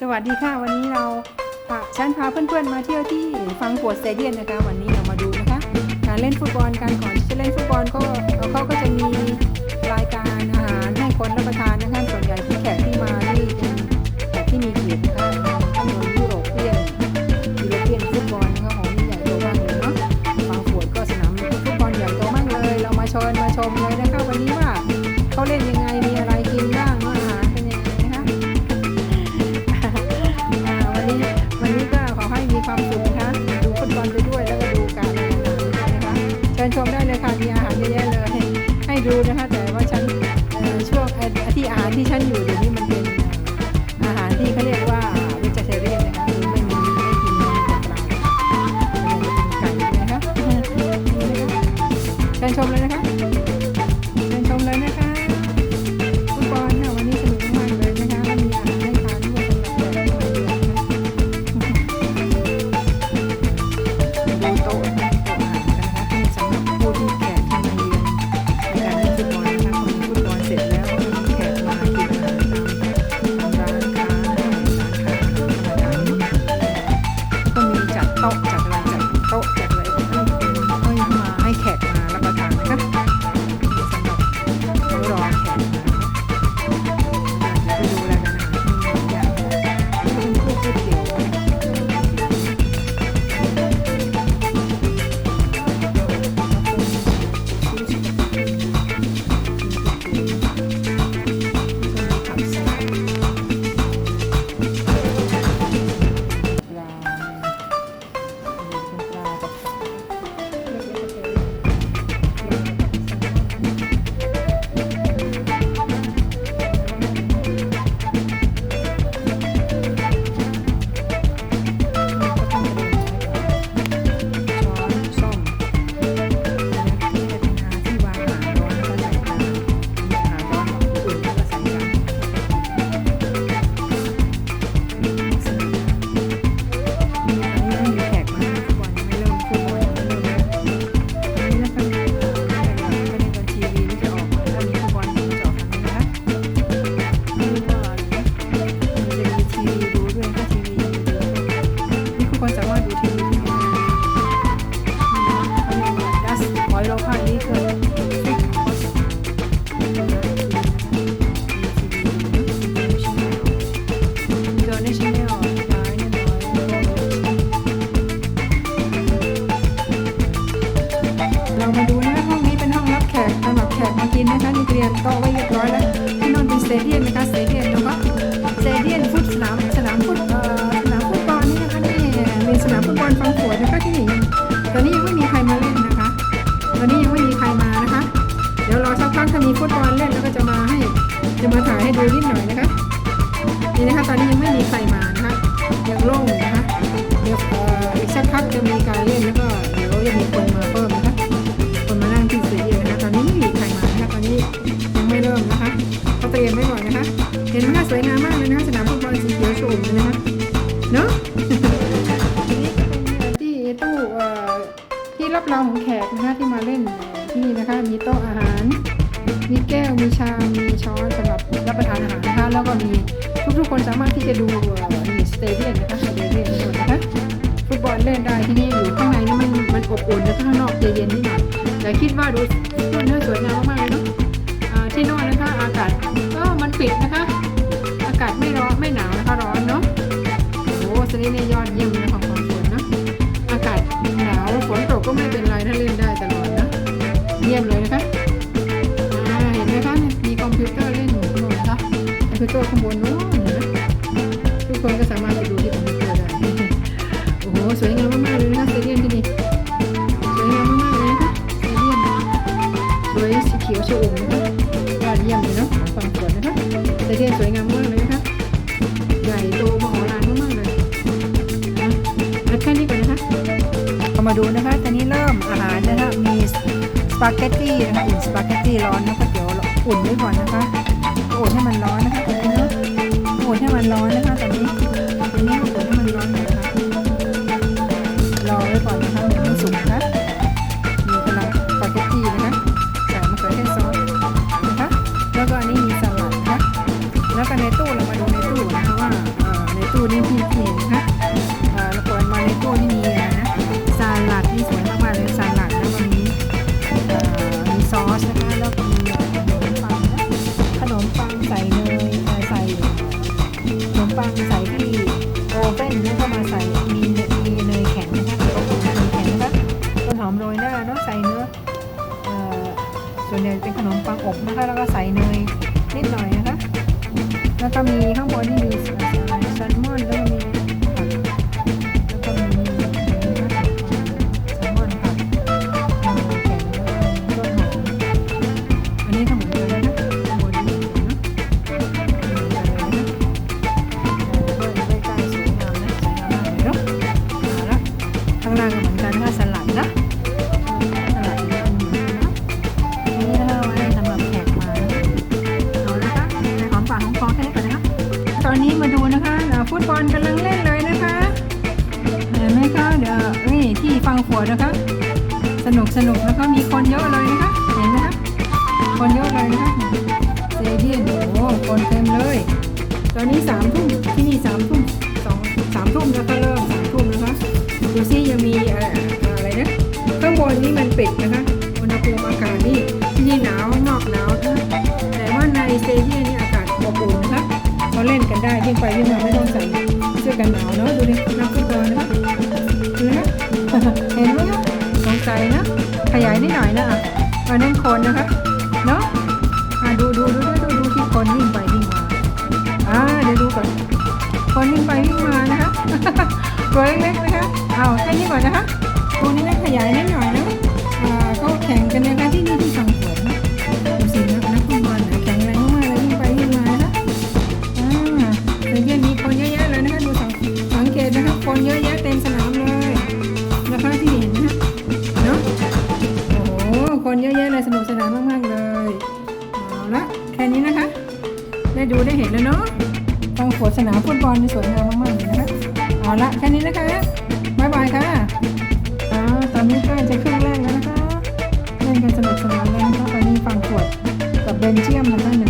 สวัสดีค่ะ วันนี้เราพาฉันพาเพื่อนๆมาเที่ยวที่ฟังปวดสเตเดียนนะคะ วันนี้เรามาดูนะคะ การเล่นฟุตบอลการก่อนจะเล่นฟุตบอลก็เขาก็จะมีรายการอาหารให้คนรับประทานนะคะ ความสุขนะคะดูฟุตบอลไปด้วยแล้วก็ดูการแข่งขันด้วยนะคะเชิญชมได้เลยค่ะมีอาหารเยอะแยะเลยให้ให้ดูนะคะ แต่ว่าฉันช่วงที่อาหารที่ฉันอยู่เดี๋ยวนี้มันเป็นเอ่ออาหารที่เขาเรียก เดียนนะคะสเตเดียมนะคะสเตเดียนฟุตสนามสนามฟุตเอ่อสนามฟุตบอลนี่นะคะนี่เป็นสนามฟุตบอลฟังขวดนะคะที่นี่ตอนนี้ยังไม่มีใครมาเล่นนะคะตอนนี้ยังไม่มีใครมานะคะ เดี๋ยวรอสักพักถ้ามีฟุตบอลเล่นแล้วก็จะมาให้จะมาถ่ายให้ดูนิดหน่อยนะคะนี่นะคะตอนนี้ยังไม่ เขาเตรียมไว้ก่อนนะคะ เห็นไหมคะสวยงามมากเลยนะคะสนามฟุตบอลสีเขียวโฉมเลยนะคะเนาะที่ตู้ที่รับรองของแขกนะคะที่มาเล่นที่นี่นะคะ มีโต๊ะอาหาร มีแก้วมีชามมีช้อนสำหรับรับประทานอาหารนะคะแล้วก็มีทุกๆคนสามารถที่จะดูนี่สเตเดียมนะคะสเตเดียมทั้งหมดนะคะฟุตบอลเล่นได้ที่นี่อยู่ข้างในนี่มันมันอบอุ่นแล้วข้างนอกเย็นๆนิดหน่อยแต่คิดว่าดูต้นเนื้อสวยงามมาก คอมพิวเตอร์ข้างบนนู้นเห็นไหมทุกคนก็สามารถไปดูที่คอมพิวเตอร์ได้ โอ้โห สวยงามมากๆเลยนะสเตเดียมที่นี่ สวยงามมากๆเลยนะคะสเตเดียมสวยสีเขียวชอุ่มนะคะยอดเยี่ยมเลยเนาะของฝั่งสวนนะคะสเตเดียมสวยงามมากเลยนะคะ ใหญ่โตมโหฬารมากๆเลยนะแล้วแค่นี้ก่อนนะคะเรามาดูนะคะ ตอนนี้เริ่มอาหารนะคะ มีสปาเกตตี้นะคะ อุ่นสปาเกตตี้ร้อนนะคะเดี๋ยวอุ่นไว้ก่อนนะคะ มันร้อนนะคะ ส่วนใหญ่เป็นขนมปังอบนะคะ แล้วก็ใส่เนยนิดหน่อยนะคะ แล้วก็มีข้างบนนี่มีแซลมอนแล้วก็มี ฟุตบอลกำลังเล่นเลยนะคะ เห็นไหมคะเดี๋ยวนี่ที่ฟังหัวนะคะ สนุกสนุกแล้วก็มีคนเยอะเลยนะคะ เห็นไหมคะ คนเยอะเลยนะคะเซเดียนโอ้โหคนเต็มเลย ตอนนี้สามทุ่มที่นี่สามทุ่มสองสามทุ่มแล้วก็เริ่มสามทุ่มนะคะดูซิยังมีอะไรนะข้างบนนี่มันปิดนะคะอุณหภูมิอากาศนี่ที่นี่หนาวนอกหนาวนะแต่ว่าในเตเดียมนี่อากาศอบอุ่นนะคะเขาเล่นกันได้วิ่งไปวิ่งมา อกันหนาวเนาะดูดินักฟุตบอลนะคะดูนะเห็นไหมคะสงสัยนะ ขยายนิดหน่อยนะอะอันนั้นคนนะคะเนาะอะดูดูดูดูดูดูที่คนวิ่งไปวิ่งมาอ่าเดี๋ยวดูก่อนคนวิ่งไปวิ่งมานะคะตัวเล็กๆนะคะเอาแค่นี้ก่อนนะคะตัวนี้นะขยายนิดหน่อยนะ คนเยอะแยะเลยสนุกสนานมากๆเลยเอาละแค่นี้นะคะ ได้ดูได้เห็นแล้วเนาะตรงโขดสนามฟุตบอลนี่สวยงามมากๆเลยนะคะเอาละแค่นี้นะคะบ๊ายบายค่ะอ่าตอนนี้ก็จะครึ่งแรกแล้วนะคะเล่นกันสนุกสนานแลยนะคะตอนนี้ฟังขวดกับเบนเจียมนะคะ